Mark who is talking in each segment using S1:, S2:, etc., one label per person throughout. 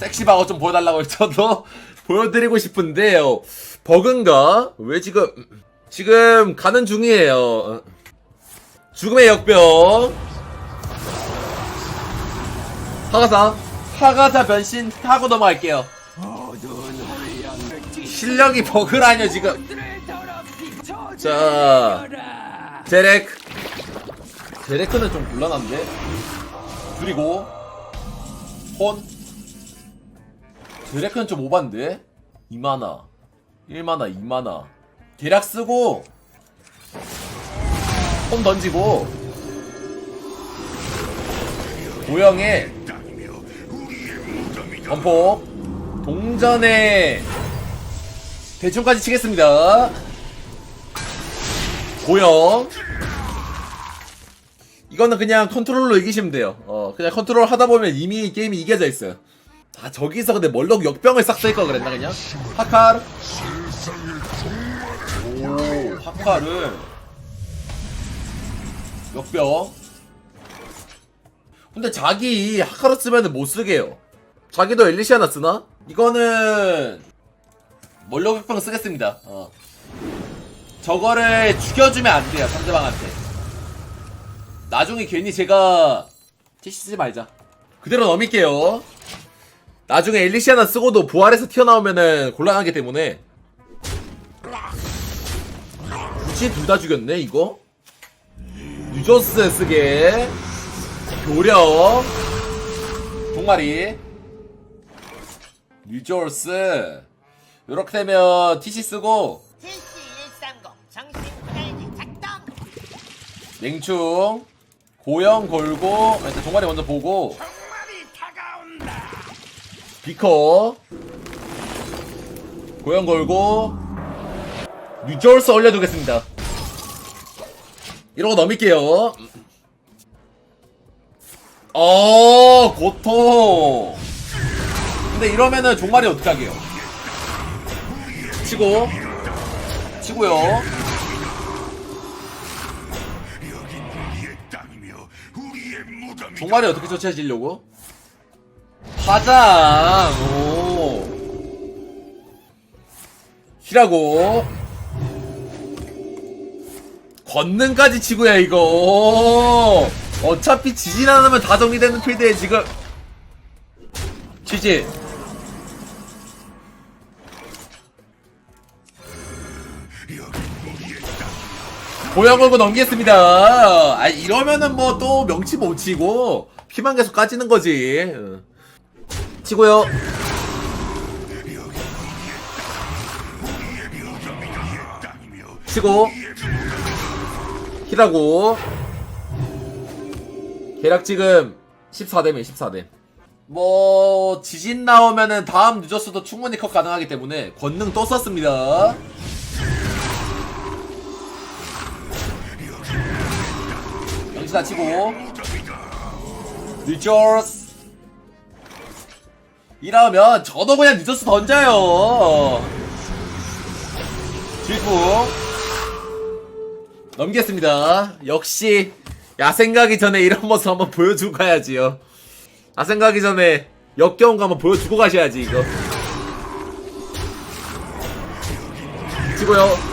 S1: 섹시바거 좀 보여달라고 저도 보여드리고 싶은데요. 버그인가? 왜 지금 지금 가는 중이에요. 어. 죽음의 역병 하가사 하가사 변신 하고 넘어갈게요. 실력이 버그라뇨 지금. 자 제렉 제레크는 좀 곤란한데 그리고 혼 제레크는 좀 오반데? 2만화. 1만화 2만화. 계략 쓰고 혼 던지고 고영의 범폭 동전에 대충까지 치겠습니다. 고영. 이거는 그냥 컨트롤로 이기시면 돼요. 어, 그냥 컨트롤 하다 보면 이미 게임이 이겨져 있어요. 아, 저기서 근데 멀록 역병을 싹쓸거 그랬나, 그냥? 하카르? 오, 하카르. 역병. 근데 자기 하카르 쓰면은 못 쓰게요. 자기도 엘리시아나 쓰나? 이거는, 멀록 역병 쓰겠습니다. 어. 저거를 죽여주면 안 돼요, 상대방한테. 나중에 괜히 제가 티시 쓰지 말자. 그대로 넘길게요. 나중에 엘리시아나 쓰고도 부활해서 튀어나오면은 곤란하기 때문에. 굳이 둘 다 죽였네 이거? 뉴저스 쓰게. 교력 동마리 뉴저스. 이렇게 되면 TC 쓰고.
S2: 74130 정신팔기 작동!
S1: 냉충. 고영 걸고 일단 종아리 먼저 보고 비커. 고영 걸고 뉴저스 올려두겠습니다. 이러고 넘길게요. 어 고통. 근데 이러면은 종말이 어떡하게요? 치고. 치고요. 종말이 어떻게 처치해지려고? 화장 오. 히라고. 권능까지 치고야 이거. 어차피 지진 안 하면 다 정리되는 필드에 지금. 지진. 고양 걸고 넘기겠습니다. 아 이러면은 뭐 또 명치 못 치고 피만 계속 까지는 거지. 어. 치고요. 치고. 히라고. 계략 지금 14댐이 14댐. 뭐 지진 나오면은 다음 늦었어도 충분히 컷 가능하기 때문에 권능 또 썼습니다. 영시 다 치고. 늦어스 이러면 저도 그냥 늦어스 던져요 질풍 넘기겠습니다 역시 야생 가기 전에 이런 모습 한번 보여주고 가야지요 야생 가기 전에 역겨운 거 한번 보여주고 가셔야지 이거 치고요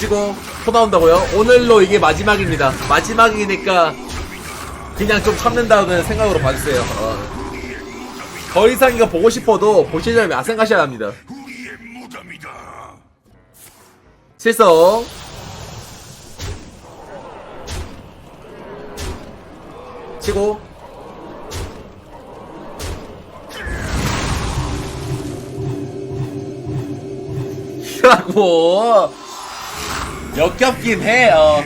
S1: 치고 토 나온다고요? 오늘로 이게 마지막입니다. 마지막이니까 그냥 좀 참는다는 생각으로 봐주세요. 어. 더 이상 이거 보고 싶어도 보시려면 야생 가셔야 합니다. 실성 치고 라고 역겹긴 해. 어.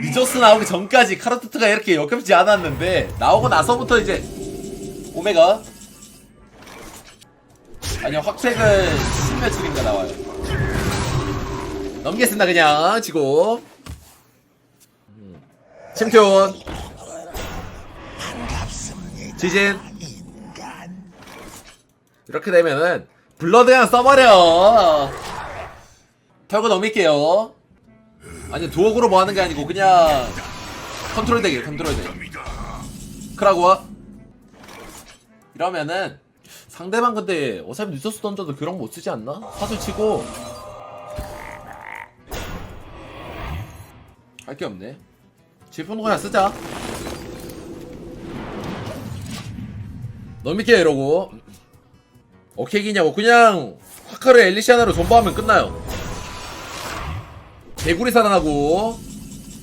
S1: 미조스 나오기 전까지 카르투트가 이렇게 역겹지 않았는데 나오고 나서부터 이제 오메가? 아니요 확색은 신며칠인가 나와요. 넘기겠습니다 그냥. 지고. 음. 침튠 지진. 이렇게 되면은 블러드 그냥 써버려. 털고 넘길게요. 아니 두억으로 뭐 하는 게 아니고 그냥 컨트롤 되게 컨트롤 되게 크라고와 이러면은 상대방 근데 어차피 늦었어 던져도 그런 거 못 쓰지 않나? 사슬 치고. 할 게 없네. 질풍도 그냥 쓰자. 너무 믿게 이러고. 오케이 기냐고. 그냥 화카를 엘리시아나로 존버하면 끝나요. 개구리 살아나고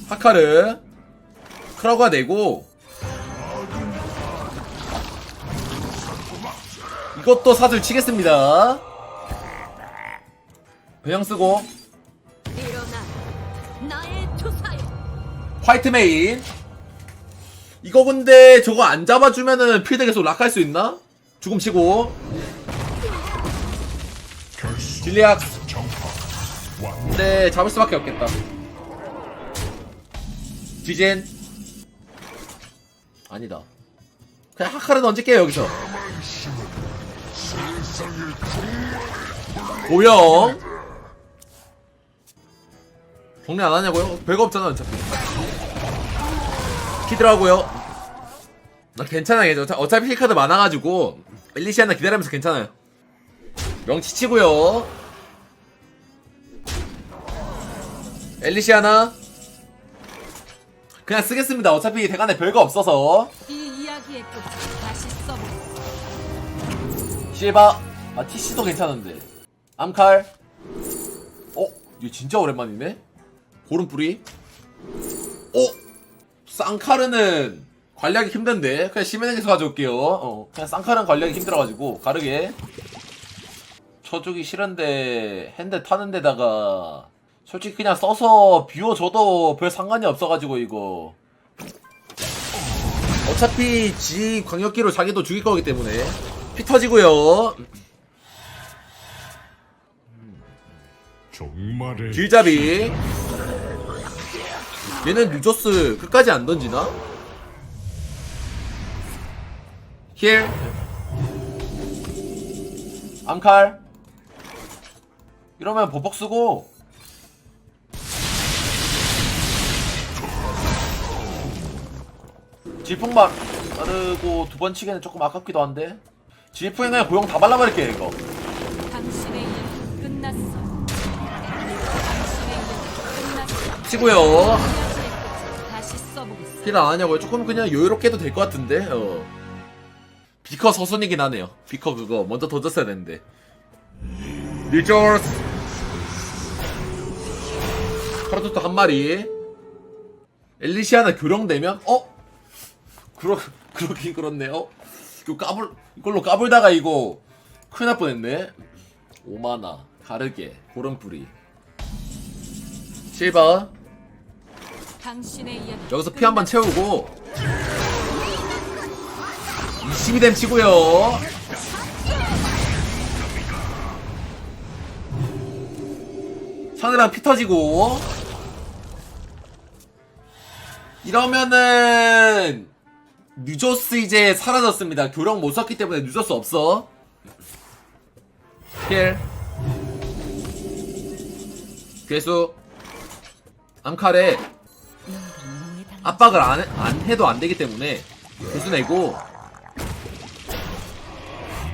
S1: 하카르 크라우가 내고 이것도 사슬 치겠습니다. 그냥 쓰고. 화이트 메인. 이거 근데 저거 안 잡아주면은 필드 계속 락할 수 있나? 죽음 치고. 진리학 근데 잡을 수밖에 없겠다. 지진. 아니다. 그냥 하카를 던질게요 여기서 고영. 정리 안 하냐고요? 별거 없잖아 어차피. 키더라고요. 나 괜찮아요 어차- 어차피 힐카드 많아가지고 엘리시아나 기다리면서 괜찮아요. 명치 치고요. 엘리시아나. 그냥 쓰겠습니다. 어차피 대간에 별거 없어서.
S3: 이 이야기의 끝을 다시 써보겠어
S1: 실바. 아 TC도 괜찮은데 암칼. 어? 이거 진짜 오랜만이네? 고름뿌리. 어? 쌍카르는 관리하기 힘든데 그냥 시멘에게서 가져올게요. 어, 그냥 쌍카르는 관리하기 힘들어가지고 가르게. 쳐주기 싫은데 핸드 타는 데다가 솔직히 그냥 써서 비워줘도 별 상관이 없어가지고 이거. 어차피 지 광역기로 자기도 죽일 거기 때문에. 피 터지고요 길잡이. 얘는 뉴조스 끝까지 안 던지나? 힐. 암칼. 이러면 보복 쓰고. 질풍만 자르고 두 번 치기는 조금 아깝기도 한데. 질풍에 그냥 고용 다 발라버릴게 이거 치고요 힐 안 하냐고요? 조금 그냥 여유롭게 해도 될 것 같은데. 어. 비커 서순이긴 하네요. 비커 그거 먼저 던졌어야 되는데. 리조스. 카르토트 한 마리. 엘리시아나 교령되면 어? 그러 그렇긴 그렇네요. 이거 까불 이걸로 까불다가 이거 큰일 날 뻔했네. 오마나 가르게
S3: 당신의 이야기
S1: 여기서 피 한 번 채우고. 22댐 치고요. 상대랑 피 터지고. 이러면은 뉴조스 이제 사라졌습니다. 교령 못 썼기 때문에 뉴조스 없어. 힐 괴수. 암칼에 압박을 안, 해- 안 해도 안 되기 때문에 교수 내고.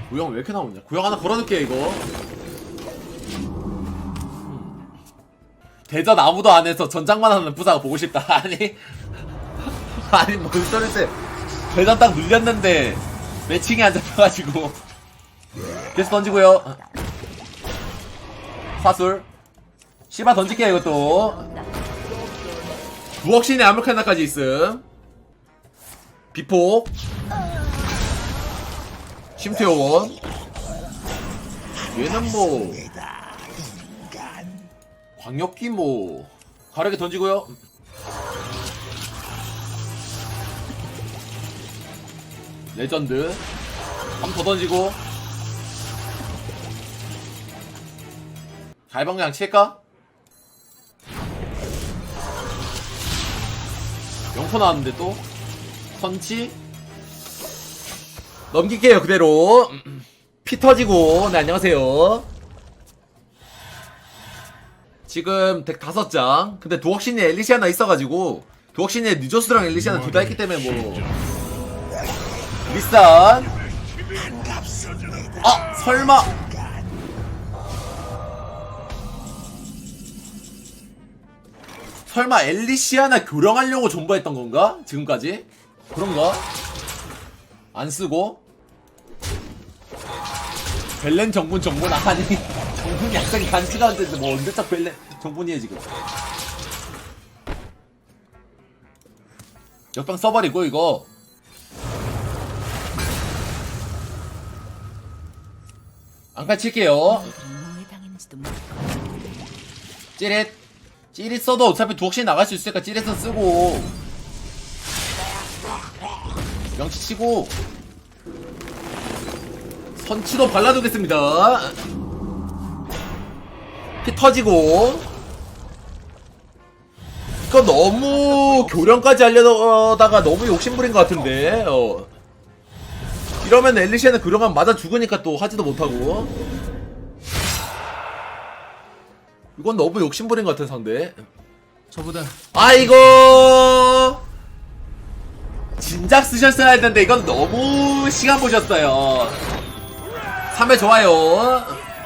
S1: 구형 왜 이렇게 나오냐? 구형 하나 걸어놓게 이거. 음. 대전 아무도 안 해서 전장만 하는 부사가 보고 싶다. 아니. 아니 뭔 소리지? 대전 딱 눌렸는데 매칭이 안 잡혀가지고. 계속 던지고요. 사술. 씨바 던질게요 이것도 부엌신의 아메리카나까지 있음. 비폭. 심태원. 얘는 뭐 광역기 뭐 가르게 던지고요. 레전드. 한번더 던지고. 갈방량 칠까? 영포 나왔는데 또? 펀치? 넘길게요 그대로. 피 터지고. 네 안녕하세요. 지금 덱 다섯 장. 근데 도억신에 엘리시아나 있어가지고 도억신에 뉴조스랑 엘리시아나 둘 다 있기 때문에 뭐. 리산 아 설마 설마 엘리시아나 교령하려고 존버했던 건가? 지금까지? 그런가? 안 쓰고 벨렌 정분 정분 아니 정분이 약간 간지가 안 되는데 뭐 언제 딱 벨렌 정분이에 지금 역병 써버리고 이거 안칼 칠게요
S3: 뭐에 당했는지도 모르고.
S1: 찌릿 찌릿 써도 어차피 두 혹시 나갈 수 있으니까 찌릿은 쓰고. 명치 치고. 선치도 발라두겠습니다. 피 터지고. 이거 너무 교령까지 하려다가 너무 욕심부린 것 같은데 어. 이러면 엘리시아는 교령하면 맞아 죽으니까 또 하지도 못하고 이건 너무 욕심부린 것 같은 상대.
S4: 저보다
S1: 아이고 진작 쓰셨어야 했는데 이건 너무 시간 보셨어요. 3회 좋아요.